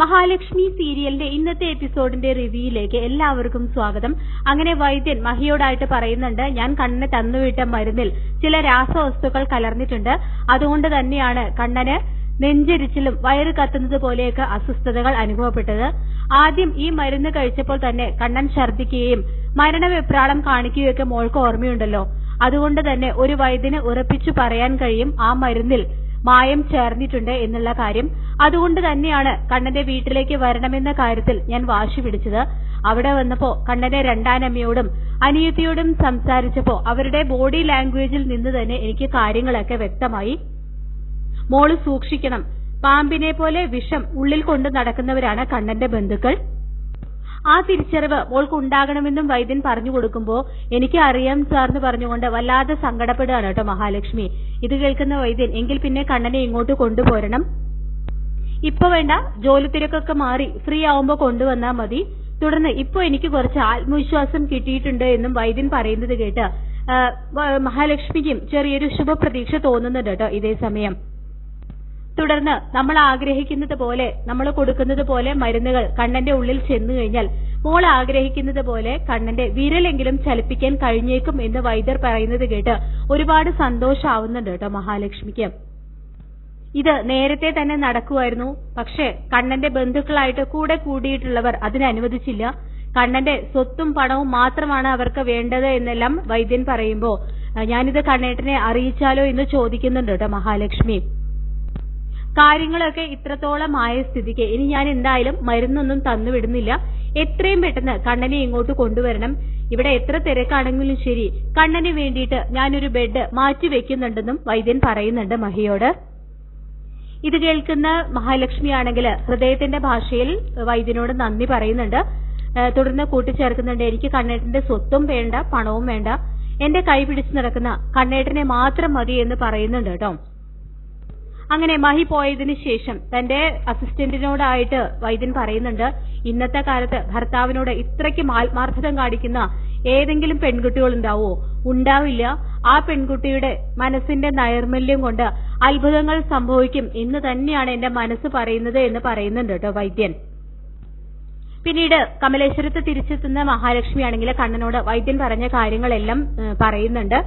മഹാലക്ഷ്മി സീരിയലിന്റെ ഇന്നത്തെ എപ്പിസോഡിന്റെ റിവ്യൂയിലേക്ക് എല്ലാവർക്കും സ്വാഗതം. അങ്ങനെ വൈദ്യൻ മഹിയോടായിട്ട് പറയുന്നുണ്ട് ഞാൻ കണ്ണന് തന്നുവിട്ട മരുന്നിൽ ചില രാസവസ്തുക്കൾ കലർന്നിട്ടുണ്ട്. അതുകൊണ്ട് തന്നെയാണ് കണ്ണന് നെഞ്ചെരിച്ചിലും വയറ് കത്തുന്നത് പോലെയൊക്കെ അസ്വസ്ഥതകൾ അനുഭവപ്പെട്ടത്. ആദ്യം ഈ മരുന്ന് കഴിച്ചപ്പോൾ തന്നെ കണ്ണൻ ഛർദ്ദിക്കുകയും മരണവെപ്രാളം കാണിക്കുകയൊക്കെ മോൾക്ക് ഓർമ്മയുണ്ടല്ലോ. അതുകൊണ്ട് തന്നെ ഒരു വൈദ്യന് ഉറപ്പിച്ചു പറയാൻ കഴിയും ആ മരുന്നിൽ മായം ചേർന്നിട്ടുണ്ട് എന്നുള്ള കാര്യം. അതുകൊണ്ട് തന്നെയാണ് കണ്ണന്റെ വീട്ടിലേക്ക് വരണമെന്ന കാര്യത്തിൽ ഞാൻ വാശി പിടിച്ചത്. അവിടെ വന്നപ്പോ കണ്ണന്റെ രണ്ടാനമ്മയോടും അനിയത്തിയോടും സംസാരിച്ചപ്പോ അവരുടെ ബോഡി ലാംഗ്വേജിൽ നിന്ന് തന്നെ എനിക്ക് കാര്യങ്ങളൊക്കെ വ്യക്തമായി. മോൾ സൂക്ഷിക്കണം. പാമ്പിനെ പോലെ വിഷം ഉള്ളിൽ കൊണ്ട് നടക്കുന്നവരാണ് കണ്ണന്റെ ബന്ധുക്കൾ. ആ തിരിച്ചറിവ് മോൾക്ക് ഉണ്ടാകണമെന്നും വൈദ്യൻ പറഞ്ഞു കൊടുക്കുമ്പോൾ എനിക്ക് അറിയാം സാർന്ന് പറഞ്ഞുകൊണ്ട് വല്ലാതെ സങ്കടപ്പെടുകയാണ് കേട്ടോ മഹാലക്ഷ്മി. ഇത് കേൾക്കുന്ന വൈദ്യൻ എങ്കിൽ പിന്നെ കണ്ണനെ ഇങ്ങോട്ട് കൊണ്ടുപോരണം? ഇപ്പൊ വേണ്ട. ജോലി തിരക്കൊക്കെ മാറി. ഫ്രീ ആവുമ്പോ കൊണ്ടുവന്നാ മതി. തുടർന്ന് ഇപ്പൊ എനിക്ക് കുറച്ച് ആത്മവിശ്വാസം കിട്ടിയിട്ടുണ്ട് എന്നും വൈദ്യൻ പറയുന്നത് കേട്ട് മഹാലക്ഷ്മിക്കും ചെറിയൊരു ശുഭപ്രതീക്ഷ തോന്നുന്നുണ്ട് കേട്ടോ ഇതേ സമയം. തുടർന്ന് നമ്മൾ ആഗ്രഹിക്കുന്നത് പോലെ നമ്മൾ കൊടുക്കുന്നത് പോലെ മരുന്നുകൾ കണ്ണന്റെ ഉള്ളിൽ ചെന്നു കഴിഞ്ഞാൽ മോൾ ആഗ്രഹിക്കുന്നത് പോലെ കണ്ണന്റെ വിരലെങ്കിലും ചലിപ്പിക്കാൻ കഴിഞ്ഞേക്കും എന്ന് വൈദ്യർ പറയുന്നത് കേട്ട് ഒരുപാട് സന്തോഷാവുന്നുണ്ട് കേട്ടോ മഹാലക്ഷ്മിക്ക്. ഇത് നേരത്തെ തന്നെ നടക്കുമായിരുന്നു പക്ഷേ കണ്ണന്റെ ബന്ധുക്കളായിട്ട് കൂടെ കൂടിയിട്ടുള്ളവർ അതിന് അനുവദിച്ചില്ല. കണ്ണന്റെ സ്വത്തും പണവും മാത്രമാണ് അവർക്ക് വേണ്ടത് എന്നെല്ലാം വൈദ്യൻ പറയുമ്പോ ഞാനിത് കണ്ണേട്ടനെ അറിയിച്ചാലോ എന്ന് ചോദിക്കുന്നുണ്ട് കേട്ടോ മഹാലക്ഷ്മി. കാര്യങ്ങളൊക്കെ ഇത്രത്തോളം ആയ സ്ഥിതിക്ക് ഇനി ഞാൻ എന്തായാലും മരുന്നൊന്നും തന്നു വിടുന്നില്ല. എത്രയും പെട്ടെന്ന് കണ്ണനെ ഇങ്ങോട്ട് കൊണ്ടുവരണം. ഇവിടെ എത്ര തിരക്കാണെങ്കിലും ശരി. കണ്ണന് വേണ്ടിയിട്ട് ഞാനൊരു ബെഡ് മാറ്റി വെക്കുന്നുണ്ടെന്നും വൈദ്യൻ പറയുന്നുണ്ട് മഹിയോട്. ഇത് കേൾക്കുന്ന മഹാലക്ഷ്മി ആണെങ്കിൽ ഹൃദയത്തിന്റെ ഭാഷയിൽ വൈദ്യനോട് നന്ദി പറയുന്നുണ്ട്. തുടർന്ന് കൂട്ടിച്ചേർക്കുന്നുണ്ട്. എനിക്ക് കണ്ണേട്ടന്റെ സ്വത്തും വേണ്ട പണവും വേണ്ട. എന്റെ കൈ പിടിച്ചു നടക്കുന്ന കണ്ണേട്ടനെ മാത്രം മതി എന്ന് പറയുന്നുണ്ട് കേട്ടോ. അങ്ങനെ മഹി പോയതിനു ശേഷം തന്റെ അസിസ്റ്റന്റിനോടായിട്ട് വൈദ്യൻ പറയുന്നുണ്ട് ഇന്നത്തെ കാലത്ത് ഭർത്താവിനോട് ഇത്രയ്ക്കും ആത്മാർത്ഥത കാണിക്കുന്ന ഏതെങ്കിലും പെൺകുട്ടികൾ ഉണ്ടാവോ ഉണ്ടാവില്ല. ആ പെൺകുട്ടിയുടെ മനസ്സിന്റെ നൈർമല്യം കൊണ്ട് അത്ഭുതങ്ങൾ സംഭവിക്കും എന്ന് തന്നെയാണ് എന്റെ മനസ്സ് പറയുന്നത് എന്ന് പറയുന്നുണ്ട് കേട്ടോ വൈദ്യൻ. പിന്നീട് കമലേശ്വരത്ത് തിരിച്ചെത്തുന്ന മഹാലക്ഷ്മി ആണെങ്കിൽ കണ്ണനോട് വൈദ്യൻ പറഞ്ഞ കാര്യങ്ങളെല്ലാം പറയുന്നുണ്ട്.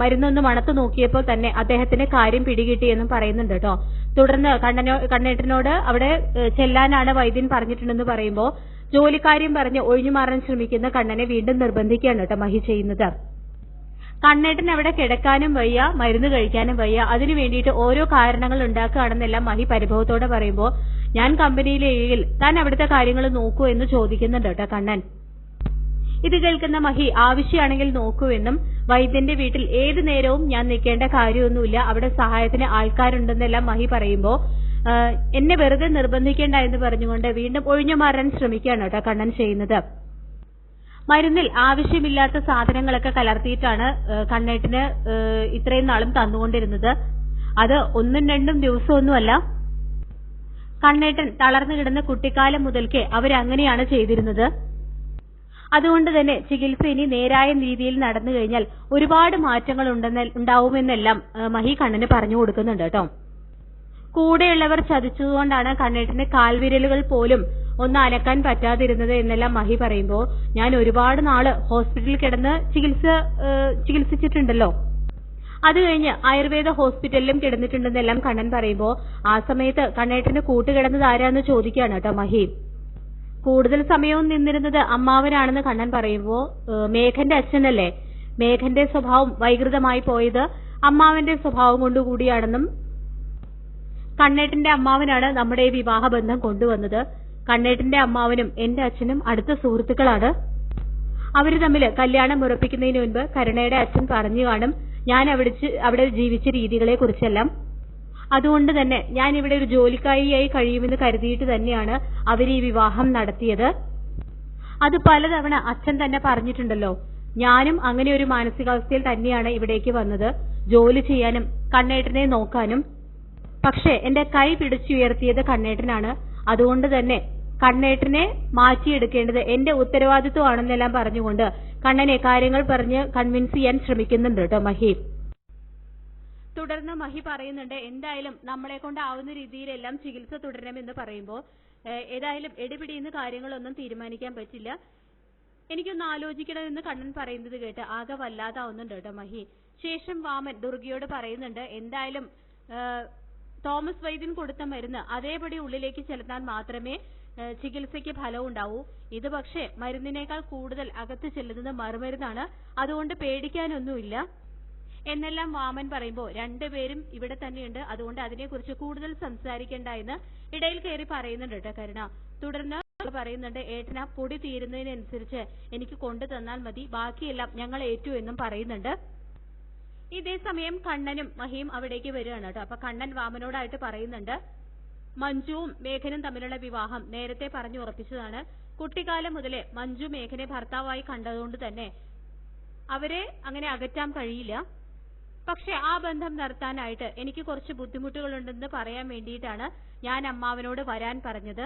മരുന്നൊന്ന് മണത്ത് നോക്കിയപ്പോൾ തന്നെ അദ്ദേഹത്തിന് കാര്യം പിടികിട്ടിയെന്നും പറയുന്നുണ്ട് കേട്ടോ. തുടർന്ന് കണ്ണനോ കണ്ണേട്ടനോട് അവിടെ ചെല്ലാനാണ് വൈദ്യൻ പറഞ്ഞിട്ടുണ്ടെന്ന് പറയുമ്പോൾ ജോലിക്കാര്യം പറഞ്ഞ് ഒഴിഞ്ഞു മാറാൻ ശ്രമിക്കുന്ന കണ്ണനെ വീണ്ടും നിർബന്ധിക്കുകയാണ് കേട്ടോ മഹി ചെയ്യുന്നത്. കണ്ണേട്ടൻ അവിടെ കിടക്കാനും വയ്യ മരുന്ന് കഴിക്കാനും വയ്യ. അതിനു വേണ്ടിയിട്ട് ഓരോ കാരണങ്ങൾ ഉണ്ടാക്കുകയാണെന്നെല്ലാം മഹി പരിഭവത്തോടെ പറയുമ്പോൾ ഞാൻ കമ്പനിയിലെങ്കിൽ താൻ അവിടുത്തെ കാര്യങ്ങൾ നോക്കൂ എന്ന് ചോദിക്കുന്നുണ്ട് കേട്ടോ കണ്ണൻ. ഇത് കേൾക്കുന്ന മഹി ആവശ്യമാണെങ്കിൽ നോക്കൂ എന്നും വൈദ്യന്റെ വീട്ടിൽ ഏത് നേരവും ഞാൻ നിൽക്കേണ്ട കാര്യമൊന്നുമില്ല. അവിടെ സഹായത്തിന് ആൾക്കാരുണ്ടെന്നെല്ലാം മഹി പറയുമ്പോൾ എന്നെ വെറുതെ നിർബന്ധിക്കേണ്ട എന്ന് പറഞ്ഞുകൊണ്ട് വീണ്ടും ഒഴിഞ്ഞു മാറാൻ ശ്രമിക്കുകയാണ് കേട്ടോ കണ്ണൻ ചെയ്യുന്നത്. മരുന്നിൽ ആവശ്യമില്ലാത്ത സാധനങ്ങളൊക്കെ കലർത്തിയിട്ടാണ് കണ്ണേട്ടിന് ഇത്രയും നാളും തന്നുകൊണ്ടിരുന്നത്. അത് ഒന്നും രണ്ടും ദിവസമൊന്നുമല്ല. കണ്ണേട്ടൻ തളർന്നു കിടന്ന കുട്ടിക്കാലം മുതൽക്കേ അവരങ്ങനെയാണ് ചെയ്തിരുന്നത്. അതുകൊണ്ട് തന്നെ ചികിത്സ ഇനി നേരായ രീതിയിൽ നടന്നു കഴിഞ്ഞാൽ ഒരുപാട് മാറ്റങ്ങൾ ഉണ്ടാവുമെന്നെല്ലാം മഹി കണ്ണന് പറഞ്ഞു കൊടുക്കുന്നുണ്ട് കേട്ടോ. കൂടെയുള്ളവർ ചതിച്ചതുകൊണ്ടാണ് കണ്ണേട്ടിന് കാൽവിരലുകൾ പോലും ഒന്ന് അനക്കാൻ പറ്റാതിരുന്നത് എന്നെല്ലാം മഹി പറയുമ്പോൾ ഞാൻ ഒരുപാട് നാൾ ഹോസ്പിറ്റലിൽ കിടന്ന് ചികിത്സ ചികിത്സിച്ചിട്ടുണ്ടല്ലോ. അത് കഴിഞ്ഞ് ആയുർവേദ ഹോസ്പിറ്റലിലും കിടന്നിട്ടുണ്ടെന്നെല്ലാം കണ്ണൻ പറയുമ്പോൾ ആ സമയത്ത് കണ്ണേട്ടന് കൂട്ടുകിടന്നത് ആരാന്ന് ചോദിക്കുകയാണ് കേട്ടോ മഹി. കൂടുതൽ സമയവും നിന്നിരുന്നത് അമ്മാവനാണെന്ന് കണ്ണൻ പറയുമ്പോ മേഘന്റെ അച്ഛനല്ലേ? മേഘന്റെ സ്വഭാവം വൈകൃതമായി പോയത് അമ്മാവന്റെ സ്വഭാവം കൊണ്ടുകൂടിയാണെന്നും കണ്ണേട്ടന്റെ അമ്മാവനാണ് നമ്മുടെ ഈ വിവാഹബന്ധം കൊണ്ടുവന്നത്. കണ്ണേട്ടന്റെ അമ്മാവനും എന്റെ അച്ഛനും അടുത്ത സുഹൃത്തുക്കളാണ്. അവർ തമ്മിൽ കല്യാണം ഉറപ്പിക്കുന്നതിന് മുൻപ് കരുണയുടെ അച്ഛൻ പറഞ്ഞു കാണും ഞാൻ അവിടെ ജീവിച്ച രീതികളെ കുറിച്ചെല്ലാം അതുകൊണ്ട് തന്നെ ഞാൻ ഇവിടെ ഒരു ജോലിക്കാരിയായി കഴിയുമെന്ന് കരുതിയിട്ട് തന്നെയാണ് അവർ ഈ വിവാഹം നടത്തിയത്. അത് പലതവണ അച്ഛൻ തന്നെ പറഞ്ഞിട്ടുണ്ടല്ലോ ഞാനും അങ്ങനെ ഒരു മാനസികാവസ്ഥയിൽ തന്നെയാണ് ഇവിടേക്ക് വന്നത്. ജോലി ചെയ്യാനും കണ്ണേട്ടനെ നോക്കാനും. പക്ഷേ എന്റെ കൈ പിടിച്ചുയർത്തിയത് കണ്ണേട്ടനാണ്. അതുകൊണ്ട് തന്നെ കണ്ണേട്ടനെ മാറ്റിയെടുക്കേണ്ടത് എന്റെ ഉത്തരവാദിത്വമാണെന്നെല്ലാം പറഞ്ഞുകൊണ്ട് കണ്ണനെ കാര്യങ്ങൾ പറഞ്ഞ് കൺവിൻസ് ചെയ്യാൻ ശ്രമിക്കുന്നുണ്ട് കേട്ടോ മഹി. തുടർന്ന് മഹി പറയുന്നുണ്ട് എന്തായാലും നമ്മളെ കൊണ്ടാവുന്ന രീതിയിലെല്ലാം ചികിത്സ തുടരണമെന്ന് പറയുമ്പോൾ ഏതായാലും എടിപിടിയുന്ന കാര്യങ്ങളൊന്നും തീരുമാനിക്കാൻ പറ്റില്ല. എനിക്കൊന്ന് ആലോചിക്കണമെന്ന് കണ്ണൻ പറയുന്നത് കേട്ട് ആകെ വല്ലാതാവുന്നുണ്ട് കേട്ടോ മഹി. ശേഷം വാമൻ ദുർഗയോട് പറയുന്നുണ്ട് എന്തായാലും തോമസ് വൈദ്യൻ കൊടുത്ത മരുന്ന് അതേപടി ഉള്ളിലേക്ക് ചെലുത്താൻ മാത്രമേ ചികിത്സയ്ക്ക് ഫലം ഉണ്ടാവൂ. ഇത് പക്ഷേ മരുന്നിനേക്കാൾ കൂടുതൽ അകത്ത് ചെല്ലുന്നത് മറുമരുന്നാണ്. അതുകൊണ്ട് പേടിക്കാനൊന്നുമില്ല. എന്നെല്ലാം വാമൻ പറയുമ്പോൾ രണ്ടുപേരും ഇവിടെ തന്നെയുണ്ട്. അതുകൊണ്ട് അതിനെക്കുറിച്ച് കൂടുതൽ സംസാരിക്കേണ്ട എന്ന് ഇടയിൽ കയറി പറയുന്നുണ്ട് കേട്ടോ കരുണ. തുടർന്ന് പറയുന്നുണ്ട് ഏട്ടന പൊടി തീരുന്നതിനനുസരിച്ച് എനിക്ക് കൊണ്ടു തന്നാൽ മതി. ബാക്കിയെല്ലാം ഞങ്ങൾ ഏറ്റു എന്നും പറയുന്നുണ്ട്. ഇതേ സമയം കണ്ണനും മഹിയും അവിടേക്ക് വരികയാണ് കേട്ടോ അപ്പൊ കണ്ണൻ വാമനോടായിട്ട് പറയുന്നുണ്ട് മഞ്ജുവും മേഘനും തമ്മിലുള്ള വിവാഹം നേരത്തെ പറഞ്ഞു ഉറപ്പിച്ചതാണ്. കുട്ടിക്കാലം മുതലേ മഞ്ജു മേഘനെ ഭർത്താവായി കണ്ടതുകൊണ്ട് തന്നെ അവരെ അങ്ങനെ അകറ്റാൻ കഴിയില്ല. പക്ഷെ ആ ബന്ധം നിർത്താനായിട്ട് എനിക്ക് കുറച്ച് ബുദ്ധിമുട്ടുകളുണ്ടെന്ന് പറയാൻ വേണ്ടിയിട്ടാണ് ഞാൻ അമ്മാവനോട് വരാൻ പറഞ്ഞത്.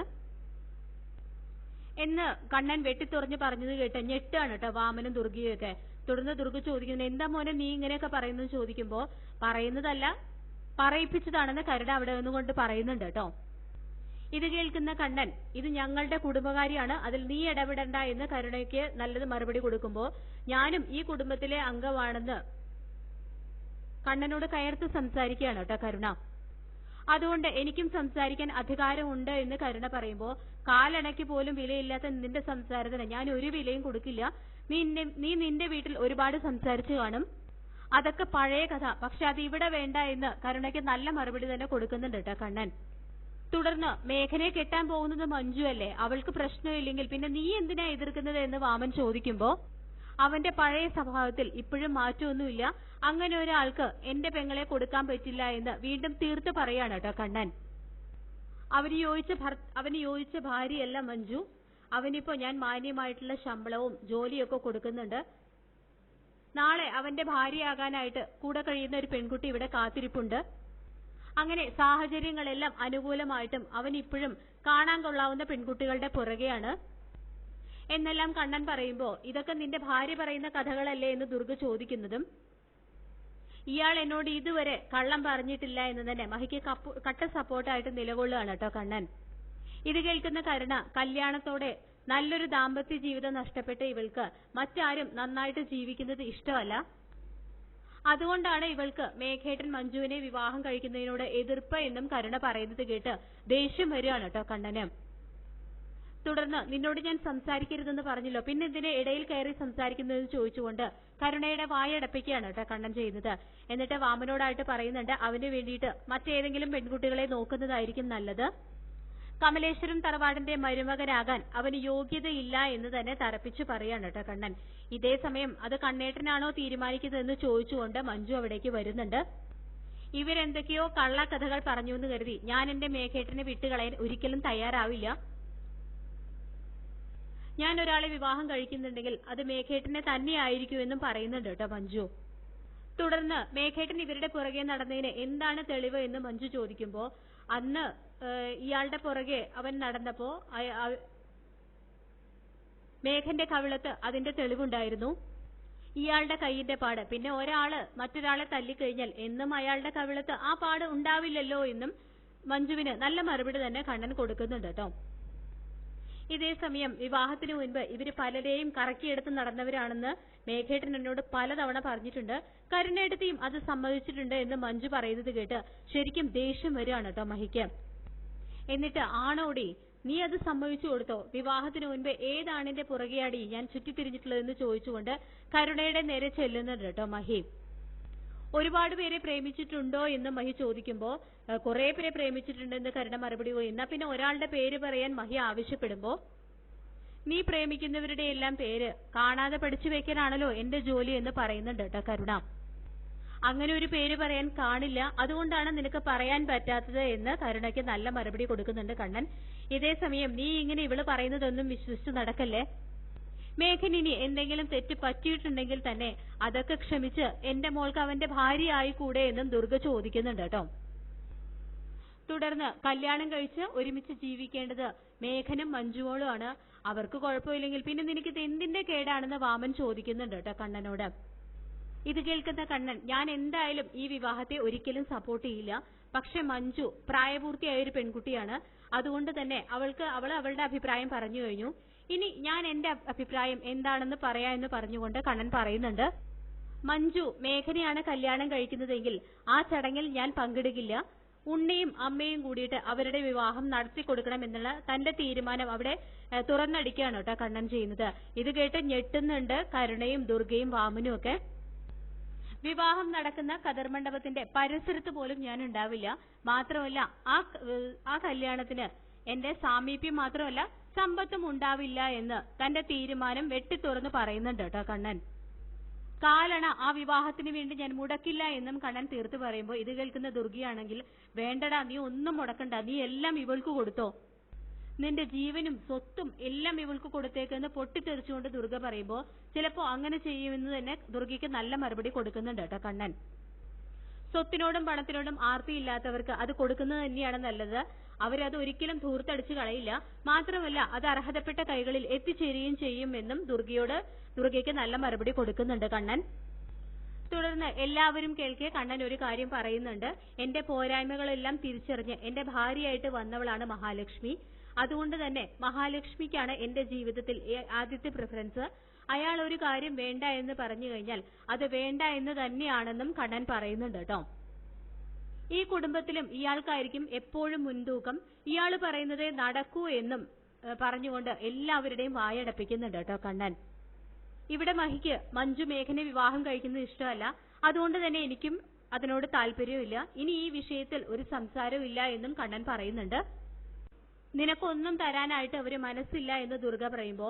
എന്ന് കണ്ണൻ വെട്ടിത്തുറഞ്ഞ് പറഞ്ഞത് കേട്ട് ഞെട്ടാണ് കേട്ടോ വാമനും ദുർഗിയൊക്കെ തുടർന്ന് ദുർഗ ചോദിക്കുന്നത് എന്താ മോനെ നീ ഇങ്ങനെയൊക്കെ പറയുന്നത്? ചോദിക്കുമ്പോ പറയുന്നതല്ല പറയിപ്പിച്ചതാണെന്ന് കരുട അവിടെ നിന്നുകൊണ്ട് പറയുന്നുണ്ട് കേട്ടോ. ഇത് കേൾക്കുന്ന കണ്ണൻ ഇത് ഞങ്ങളുടെ കുടുംബകാരിയാണ് അതിൽ നീ ഇടപെടണ്ട എന്ന് കരുണയ്ക്ക് നല്ലത് മറുപടി കൊടുക്കുമ്പോൾ ഞാനും ഈ കുടുംബത്തിലെ അംഗമാണെന്ന് കണ്ണനോട് കയർത്ത് സംസാരിക്കുകയാണ് കേട്ടോ കരുണ. അതുകൊണ്ട് എനിക്കും സംസാരിക്കാൻ അധികാരമുണ്ട് എന്ന് കരുണ പറയുമ്പോൾ കാലണയ്ക്ക് പോലും വിലയില്ലാത്ത നിന്റെ സംസാരത്തിന് ഞാൻ ഒരു വിലയും കൊടുക്കില്ല. നീ നീ നിന്റെ വീട്ടിൽ ഒരുപാട് സംസാരിച്ചു കാണും. അതൊക്കെ പഴയ കഥ. പക്ഷെ അത് ഇവിടെ വേണ്ട എന്ന് കരുണയ്ക്ക് നല്ല മറുപടി തന്നെ കൊടുക്കുന്നുണ്ട് കേട്ടോ കണ്ണൻ. തുടർന്ന് മേഘനയെ കെട്ടാൻ പോകുന്നത് മഞ്ജു അല്ലേ? അവൾക്ക് പ്രശ്നമില്ലെങ്കിൽ പിന്നെ നീ എന്തിനാ എതിർക്കുന്നത് എന്ന് വാമൻ ചോദിക്കുമ്പോ അവന്റെ പഴയ സ്വഭാവത്തിൽ ഇപ്പോഴും മാറ്റമൊന്നുമില്ല. അങ്ങനെ ഒരാൾക്ക് എന്റെ പെങ്ങളെ കൊടുക്കാൻ പറ്റില്ല എന്ന് വീണ്ടും തീർത്ത് പറയാണ് കേട്ടോ കണ്ണൻ. അവന് യോജിച്ച ഭാര്യയല്ല മഞ്ജു. അവനിപ്പോ ഞാൻ മാന്യമായിട്ടുള്ള ശമ്പളവും ജോലിയൊക്കെ കൊടുക്കുന്നുണ്ട്. നാളെ അവന്റെ ഭാര്യയാകാനായിട്ട് കൂടെ കഴിയുന്ന ഒരു പെൺകുട്ടി ഇവിടെ കാത്തിരിപ്പുണ്ട്. അങ്ങനെ സാഹചര്യങ്ങളെല്ലാം അനുകൂലമായിട്ടും അവൻ ഇപ്പോഴും കാണാൻ കൊള്ളാവുന്ന പെൺകുട്ടികളുടെ പുറകെയാണ്. എന്നെല്ലാം കണ്ണൻ പറയുമ്പോ ഇതൊക്കെ നിന്റെ ഭാര്യ പറയുന്ന കഥകളല്ലേ എന്ന് ദുർഗ ചോദിക്കുന്നതും ഇയാൾ എന്നോട് ഇതുവരെ കള്ളം പറഞ്ഞിട്ടില്ല എന്ന് തന്നെ മഹിക്ക് കട്ട സപ്പോർട്ടായിട്ട് നിലകൊള്ളുകയാണ് കേട്ടോ കണ്ണൻ. ഇത് കേൾക്കുന്ന കരുണ കല്യാണത്തോടെ നല്ലൊരു ദാമ്പത്യ ജീവിതം നഷ്ടപ്പെട്ട ഇവൾക്ക് മറ്റാരും നന്നായിട്ട് ജീവിക്കുന്നത് ഇഷ്ടമല്ല. അതുകൊണ്ടാണ് ഇവൾക്ക് മേഘേട്ടൻ മഞ്ജുവിനെ വിവാഹം കഴിക്കുന്നതിനോട് എതിർപ്പ് എന്നും കരുണ പറയുന്നത് കേട്ട് ദേഷ്യം വരികയാണ് കേട്ടോ കണ്ണന്. തുടർന്ന് നിന്നോട് ഞാൻ സംസാരിക്കരുതെന്ന് പറഞ്ഞല്ലോ. പിന്നെ എന്തിനെ ഇടയിൽ കയറി സംസാരിക്കുന്നതെന്ന് ചോദിച്ചുകൊണ്ട് കരുണയുടെ വായടപ്പിക്കുകയാണ് കേട്ടോ കണ്ണൻ ചെയ്യുന്നത്. എന്നിട്ട് വാമനോടായിട്ട് പറയുന്നുണ്ട് അവന് വേണ്ടിയിട്ട് മറ്റേതെങ്കിലും പെൺകുട്ടികളെ നോക്കുന്നതായിരിക്കും നല്ലത്. കമലേശ്വരം തറവാടിന്റെ മരുമകനാകാൻ അവന് യോഗ്യതയില്ല എന്ന് തന്നെ തറപ്പിച്ചു പറയാണ് കേട്ടോ കണ്ണൻ. ഇതേ സമയം അത് കണ്ണേട്ടനാണോ തീരുമാനിക്കുന്നതെന്ന് ചോദിച്ചുകൊണ്ട് മഞ്ജു അവിടേക്ക് വരുന്നുണ്ട്. ഇവരെന്തൊക്കെയോ കള്ളക്കഥകൾ പറഞ്ഞു എന്ന് കരുതി. ഞാൻ എന്റെ മേഘേട്ടനെ വിട്ടുകളയാൻ ഒരിക്കലും തയ്യാറാവില്ല. ഞാൻ ഒരാളെ വിവാഹം കഴിക്കുന്നുണ്ടെങ്കിൽ അത് മേഘേട്ടനെ തന്നെയായിരിക്കുമെന്നും പറയുന്നുണ്ട് കേട്ടോ മഞ്ജു. തുടർന്ന് മേഘേട്ടൻ ഇവരുടെ പുറകെ നടന്നതിന് എന്താണ് തെളിവ് എന്ന് മഞ്ജു ചോദിക്കുമ്പോൾ അന്ന് ഇയാളുടെ പുറകെ അവൻ നടന്നപ്പോ മേഘന്റെ കവിളത്ത് അതിന്റെ തെളിവുണ്ടായിരുന്നു. ഇയാളുടെ കൈയിന്റെ പാട്. പിന്നെ ഒരാൾ മറ്റൊരാളെ തല്ലിക്കഴിഞ്ഞാൽ എന്നും അയാളുടെ കവിളത്ത് ആ പാട് ഉണ്ടാവില്ലല്ലോ എന്നും മഞ്ജുവിന് നല്ല മറുപടി തന്നെ കണ്ണൻ കൊടുക്കുന്നുണ്ട് കേട്ടോ. ഇതേ സമയം വിവാഹത്തിന് മുൻപ് ഇവർ പലരെയും കറക്കിയെടുത്ത് നടന്നവരാണെന്ന് മേഘേട്ടൻ എന്നോട് പലതവണ പറഞ്ഞിട്ടുണ്ട്. കരുണേട്ടത്തെയും അത് സമ്മതിച്ചിട്ടുണ്ട് എന്ന് മഞ്ജു പറയുന്നത് കേട്ട് ശരിക്കും ദേഷ്യം വരികയാണ് കേട്ടോ മഹിക്ക്. എന്നിട്ട് ആണോടി നീ അത് സമ്മതിച്ചു കൊടുത്തോ? വിവാഹത്തിന് മുൻപ് ഏതാണിന്റെ പുറകെയാടി ഞാൻ ചുറ്റിത്തിരിഞ്ഞിട്ടുള്ളതെന്ന് ചോദിച്ചുകൊണ്ട് കരുണയുടെ നേരെ ചെല്ലുന്നുണ്ട് കേട്ടോ മഹി. ഒരുപാട് പേരെ പ്രേമിച്ചിട്ടുണ്ടോ എന്ന് മഹി ചോദിക്കുമ്പോൾ കുറെ പേരെ പ്രേമിച്ചിട്ടുണ്ടെന്ന് കരുണ മറുപടി പോയി. എന്നാ പിന്നെ ഒരാളുടെ പേര് പറയാൻ മഹി ആവശ്യപ്പെടുമ്പോ നീ പ്രേമിക്കുന്നവരുടെ എല്ലാം പേര് കാണാതെ പഠിച്ചു വെക്കാനാണല്ലോ എന്റെ ജോലി എന്ന് പറയുന്നുണ്ട് കേട്ടോ കരുണ. അങ്ങനെ ഒരു പേര് പറയാൻ കാണില്ല. അതുകൊണ്ടാണ് നിനക്ക് പറയാൻ പറ്റാത്തത് എന്ന് കരുണയ്ക്ക് നല്ല മറുപടി കൊടുക്കുന്നുണ്ട് കണ്ണൻ. ഇതേ സമയം നീ ഇങ്ങനെ ഇവൾ പറയുന്നതൊന്നും വിശ്വസിച്ച് നടക്കല്ലേ? മേഘൻ ഇനി എന്തെങ്കിലും തെറ്റ് പറ്റിയിട്ടുണ്ടെങ്കിൽ തന്നെ അതൊക്കെ ക്ഷമിച്ച് എന്റെ മോൾക്ക് അവന്റെ ഭാര്യയായി കൂടെ എന്നും ദുർഗ ചോദിക്കുന്നുണ്ട് കേട്ടോ. തുടർന്ന് കല്യാണം കഴിച്ച് ഒരുമിച്ച് ജീവിക്കേണ്ടത് മേഘനും മഞ്ജുവോളുമാണ് അവർക്ക് കുഴപ്പമില്ലെങ്കിൽ പിന്നെ നിനക്ക് ഇത് എന്തിന്റെ കേടാണെന്ന് വാമൻ ചോദിക്കുന്നുണ്ട് കേട്ടോ കണ്ണനോട്. ഇത് കേൾക്കുന്ന കണ്ണൻ ഞാൻ എന്തായാലും ഈ വിവാഹത്തെ ഒരിക്കലും സപ്പോർട്ട് ചെയ്യില്ല. പക്ഷെ മഞ്ജു പ്രായപൂർത്തിയായ ഒരു പെൺകുട്ടിയാണ്. അതുകൊണ്ട് തന്നെ അവൾക്ക് അവൾ അവളുടെ അഭിപ്രായം പറഞ്ഞു കഴിഞ്ഞു. ഇനി ഞാൻ എന്റെ അഭിപ്രായം എന്താണെന്ന് പറയാ എന്ന് പറഞ്ഞുകൊണ്ട് കണ്ണൻ പറയുന്നുണ്ട്. മഞ്ജു മേഘനയാണ് കല്യാണം കഴിക്കുന്നതെങ്കിൽ ആ ചടങ്ങിൽ ഞാൻ പങ്കെടുക്കില്ല ഉണ്ണിയും അമ്മയും കൂടിയിട്ട് അവരുടെ വിവാഹം നടത്തി കൊടുക്കണം എന്നുള്ള തന്റെ തീരുമാനം അവിടെ തുറന്നടിക്കുകയാണ് കേട്ടോ കണ്ണൻ ചെയ്യുന്നത്. ഇത് കേട്ട് ഞെട്ടുന്നുണ്ട് കരുണയും ദുർഗയും വാമനും ഒക്കെ. വിവാഹം നടക്കുന്ന കതിർ മണ്ഡപത്തിന്റെ പരിസരത്ത് പോലും ഞാൻ ഉണ്ടാവില്ല. മാത്രമല്ല ആ ആ കല്യാണത്തിന് എന്റെ സാമീപ്യം മാത്രമല്ല സമ്പത്തും ഉണ്ടാവില്ല എന്ന് തന്റെ തീരുമാനം വെട്ടിത്തുറന്ന് പറയുന്നുണ്ട് കേട്ടോ കണ്ണൻ. കാലണ ആ വിവാഹത്തിന് വേണ്ടി ഞാൻ മുടക്കില്ല എന്നും കണ്ണൻ തീർത്തു പറയുമ്പോൾ ഇത് കേൾക്കുന്ന ദുർഗിയാണെങ്കിൽ വേണ്ടടാ നീ ഒന്നും മുടക്കണ്ട നീ എല്ലാം ഇവൾക്ക് കൊടുത്തോ. നിന്റെ ജീവനും സ്വത്തും എല്ലാം ഇവൾക്ക് കൊടുത്തേക്കെന്ന് പൊട്ടിത്തെറിച്ചുകൊണ്ട് ദുർഗ പറയുമ്പോൾ ചിലപ്പോ അങ്ങനെ ചെയ്യുമെന്ന് തന്നെ ദുർഗയ്ക്ക് നല്ല മറുപടി കൊടുക്കുന്നുണ്ട് കേട്ടോ കണ്ണൻ. സ്വത്തിനോടും പണത്തിനോടും ആർത്തിയില്ലാത്തവർക്ക് അത് കൊടുക്കുന്നത് തന്നെയാണ് നല്ലത്. അവരത് ഒരിക്കലും ധൂർത്തടിച്ചു കളയില്ല. മാത്രമല്ല അത് അർഹതപ്പെട്ട കൈകളിൽ എത്തിച്ചേരുകയും ചെയ്യുമെന്നും ദുർഗയോട് ദുർഗയ്ക്ക് നല്ല മറുപടി കൊടുക്കുന്നുണ്ട് കണ്ണൻ. തുടർന്ന് എല്ലാവരും കേൾക്കെ കണ്ണൻ ഒരു കാര്യം പറയുന്നുണ്ട്. എന്റെ പോരായ്മകളെല്ലാം തിരിച്ചറിഞ്ഞ് എന്റെ ഭാര്യയായിട്ട് വന്നവളാണ് മഹാലക്ഷ്മി. അതുകൊണ്ട് തന്നെ മഹാലക്ഷ്മിക്കാണ് എന്റെ ജീവിതത്തിൽ ആദ്യത്തെ പ്രിഫറൻസ് അയാൾ ഒരു കാര്യം വേണ്ട എന്ന് പറഞ്ഞു കഴിഞ്ഞാൽ അത് വേണ്ട എന്ന് തന്നെയാണെന്നും കണ്ണൻ പറയുന്നുണ്ട് കേട്ടോ ഈ കുടുംബത്തിലും ഇയാൾക്കായിരിക്കും എപ്പോഴും മുൻതൂക്കം. ഇയാൾ പറയുന്നതേ നടക്കൂ എന്നും പറഞ്ഞുകൊണ്ട് എല്ലാവരുടെയും വായടപ്പിക്കുന്നുണ്ട് കേട്ടോ കണ്ണൻ. ഇവിടെ മഹിക്ക് മഞ്ജു മേഘനെ വിവാഹം കഴിക്കുന്നത് ഇഷ്ടമല്ല. അതുകൊണ്ട് തന്നെ എനിക്കും അതിനോട് താല്പര്യമില്ല ഇനി ഈ വിഷയത്തിൽ ഒരു സംസാരവും ഇല്ല എന്നും കണ്ണൻ പറയുന്നുണ്ട്. നിനക്കൊന്നും തരാനായിട്ട് അവർ മനസ്സില്ല എന്ന് ദുർഗ പറയുമ്പോ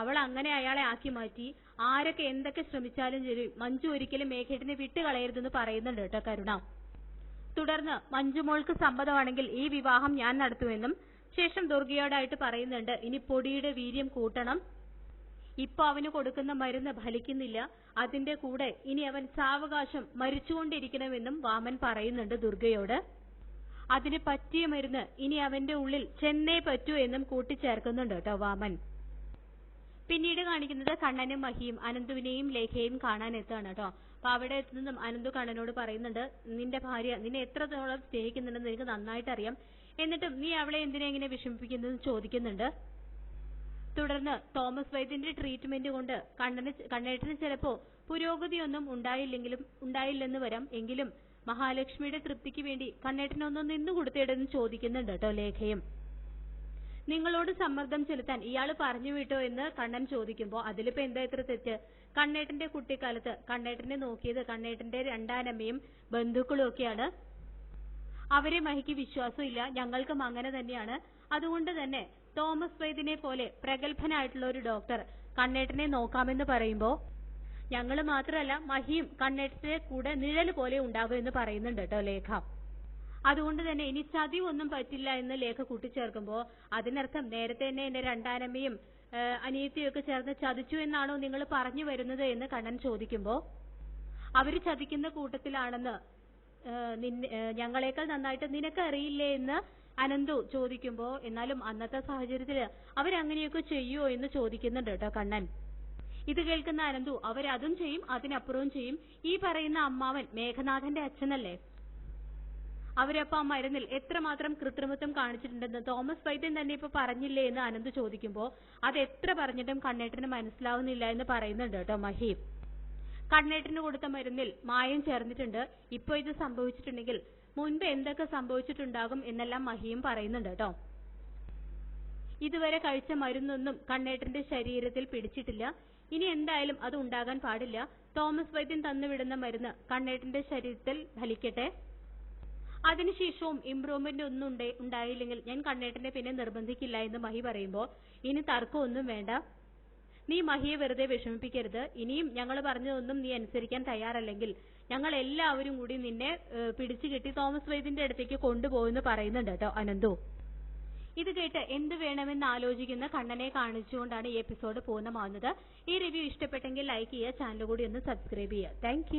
അവൾ അങ്ങനെ അയാളെ ആക്കി മാറ്റി. ആരൊക്കെ എന്തൊക്കെ ശ്രമിച്ചാലും ശരി മഞ്ജു ഒരിക്കലും മേഘേട്ടിനെ വിട്ടുകളയരുതെന്ന് പറയുന്നുണ്ട് കേട്ടോ കരുണ. തുടർന്ന് മഞ്ജുമോൾക്ക് സമ്മതമാണെങ്കിൽ ഈ വിവാഹം ഞാൻ നടത്തുമെന്നും ശേഷം ദുർഗയോടായിട്ട് പറയുന്നുണ്ട് ഇനി പൊടിയുടെ വീര്യം കൂട്ടണം. ഇപ്പൊ അവന് കൊടുക്കുന്ന മരുന്ന് ഫലിക്കുന്നില്ല. അതിന്റെ കൂടെ ഇനി അവൻ സാവകാശം മരിച്ചുകൊണ്ടിരിക്കണമെന്നും വാമൻ പറയുന്നുണ്ട് ദുർഗയോട്. അതിന് പറ്റിയ മരുന്ന് ഇനി അവന്റെ ഉള്ളിൽ ചെന്നേ പറ്റൂ എന്നും കൂട്ടിച്ചേർക്കുന്നുണ്ട് കേട്ടോ വാമൻ. പിന്നീട് കാണിക്കുന്നത് കണ്ണനും മഹിയും അനന്തുവിനെയും ലേഖയും കാണാൻ എത്താണ് കേട്ടോ. അപ്പൊ അവിടെ എത്തുന്നതും അനന്തു കണ്ണനോട് പറയുന്നുണ്ട് നിന്റെ ഭാര്യ നിന്നെ എത്രത്തോളം സ്നേഹിക്കുന്നുണ്ടെന്ന് എനിക്ക് നന്നായിട്ട് അറിയാം എന്നിട്ടും നീ അവളെ എന്തിനാ ഇങ്ങനെ വിഷമിപ്പിക്കുന്നതെന്ന് ചോദിക്കുന്നുണ്ട്. തുടർന്ന് തോമസ് വൈദ്യന്റെ ട്രീറ്റ്മെന്റ് കൊണ്ട് കണ്ണന് കണ്ണേട്ടന് ചിലപ്പോ പുരോഗതിയൊന്നും ഉണ്ടായില്ലെങ്കിലും ഉണ്ടായില്ലെന്ന് വരാം. എങ്കിലും മഹാലക്ഷ്മിയുടെ തൃപ്തിക്ക് വേണ്ടി കണ്ണേട്ടനൊന്നും നിന്നു കൊടുത്തേടെന്ന് ചോദിക്കുന്നുണ്ട് കേട്ടോ ലേഖയും. നിങ്ങളോട് സമ്മർദ്ദം ചെലുത്താൻ പറഞ്ഞു വിട്ടോ എന്ന് കണ്ണൻ ചോദിക്കുമ്പോ അതിലിപ്പോ എന്താ ഇത്ര തെറ്റ്? കണ്ണേട്ടന്റെ കുട്ടിക്കാലത്ത് കണ്ണേട്ടനെ നോക്കിയത് കണ്ണേട്ടന്റെ രണ്ടാനമ്മയും ബന്ധുക്കളും ഒക്കെയാണ്. അവരെ മഹിക്ക് വിശ്വാസമില്ല. ഞങ്ങൾക്കും അങ്ങനെ തന്നെയാണ്. അതുകൊണ്ട് തന്നെ തോമസ് വൈദ്യനെ പോലെ പ്രഗത്ഭനായിട്ടുള്ള ഒരു ഡോക്ടർ കണ്ണേട്ടനെ നോക്കാമെന്ന് പറയുമ്പോ ഞങ്ങൾ മാത്രമല്ല മഹിയും കണ്ണേട്ടന്റെ കൂടെ നിഴൽ പോലെ ഉണ്ടാകുമെന്ന് പറയുന്നുണ്ട് കേട്ടോ ലേഖ. അതുകൊണ്ട് തന്നെ ഇനി ചതി ഒന്നും പറ്റില്ല എന്ന് ലേഖ കൂട്ടിച്ചേർക്കുമ്പോൾ അതിനർത്ഥം നേരത്തെ തന്നെ എന്റെ രണ്ടാനമ്മയും അനിയത്തിയൊക്കെ ചേർന്ന് ചതിച്ചു എന്നാണോ നിങ്ങൾ പറഞ്ഞു വരുന്നത് എന്ന് കണ്ണൻ ചോദിക്കുമ്പോൾ അവർ ചതിക്കുന്ന കൂട്ടത്തിലാണെന്ന് ഞങ്ങളെക്കാൾ നന്നായിട്ട് നിനക്കറിയില്ലേ എന്ന് അനന്തു ചോദിക്കുമ്പോൾ എന്നാലും അന്നത്തെ സാഹചര്യത്തിൽ അവരങ്ങനെയൊക്കെ ചെയ്യുമോ എന്ന് ചോദിക്കുന്നുണ്ട് കേട്ടോ കണ്ണൻ. ഇത് കേൾക്കുന്ന അനന്തു അവരതും ചെയ്യും അതിനപ്പുറവും ചെയ്യും. ഈ പറയുന്ന അമ്മാവൻ മേഘനാഥന്റെ അച്ഛനല്ലേ? അവരപ്പോ ആ മരുന്നിൽ എത്രമാത്രം കൃത്രിമത്വം കാണിച്ചിട്ടുണ്ടെന്ന് തോമസ് വൈദ്യൻ തന്നെ ഇപ്പൊ പറഞ്ഞില്ലേ എന്ന് അനന്ത് ചോദിക്കുമ്പോ അത് എത്ര പറഞ്ഞിട്ടും കണ്ണേട്ടന് മനസ്സിലാവുന്നില്ല എന്ന് പറയുന്നുണ്ട് കേട്ടോ മഹീബ് കണ്ണേട്ടന് കൊടുത്ത മരുന്നിൽ മായം ചേർന്നിട്ടുണ്ട്. ഇപ്പൊ ഇത് സംഭവിച്ചിട്ടുണ്ടെങ്കിൽ മുൻപ് എന്തൊക്കെ സംഭവിച്ചിട്ടുണ്ടാകും എന്നെല്ലാം മഹിയും പറയുന്നുണ്ട് കേട്ടോ. ഇതുവരെ കഴിച്ച മരുന്നൊന്നും കണ്ണേട്ടന്റെ ശരീരത്തിൽ പിടിച്ചിട്ടില്ല. ഇനി എന്തായാലും അത് ഉണ്ടാകാൻ പാടില്ല. തോമസ് വൈദ്യൻ തന്നുവിടുന്ന മരുന്ന് കണ്ണേട്ടന്റെ ശരീരത്തിൽ ഫലിക്കട്ടെ? അതിനുശേഷവും ഇംപ്രൂവ്മെന്റ് ഒന്നും ഉണ്ട് ഉണ്ടായില്ലെങ്കിൽ ഞാൻ കണ്ണേട്ടനെ പിന്നെ നിർബന്ധിക്കില്ല എന്ന് മഹി പറയുമ്പോൾ ഇനി തർക്കമൊന്നും വേണ്ട. നീ മഹിയെ വെറുതെ വിഷമിപ്പിക്കരുത്. ഇനിയും ഞങ്ങൾ പറഞ്ഞതൊന്നും നീ അനുസരിക്കാൻ തയ്യാറല്ലെങ്കിൽ ഞങ്ങൾ എല്ലാവരും കൂടി നിന്നെ പിടിച്ചു കെട്ടി തോമസ് വൈദ്യന്റെ അടുത്തേക്ക് കൊണ്ടുപോകുമെന്ന് പറയുന്നുണ്ട് കേട്ടോ അനന്തു. ഇത് കേട്ട് എന്ത് വേണമെന്ന് ആലോചിക്കുന്ന കണ്ണനെ കാണിച്ചുകൊണ്ടാണ് ഈ എപ്പിസോഡ് പൂർണമാവുന്നത്. ഈ റിവ്യൂ ഇഷ്ടപ്പെട്ടെങ്കിൽ ലൈക്ക് ചെയ്യുക ചാനൽ കൂടി ഒന്ന് സബ്സ്ക്രൈബ് ചെയ്യുക. താങ്ക്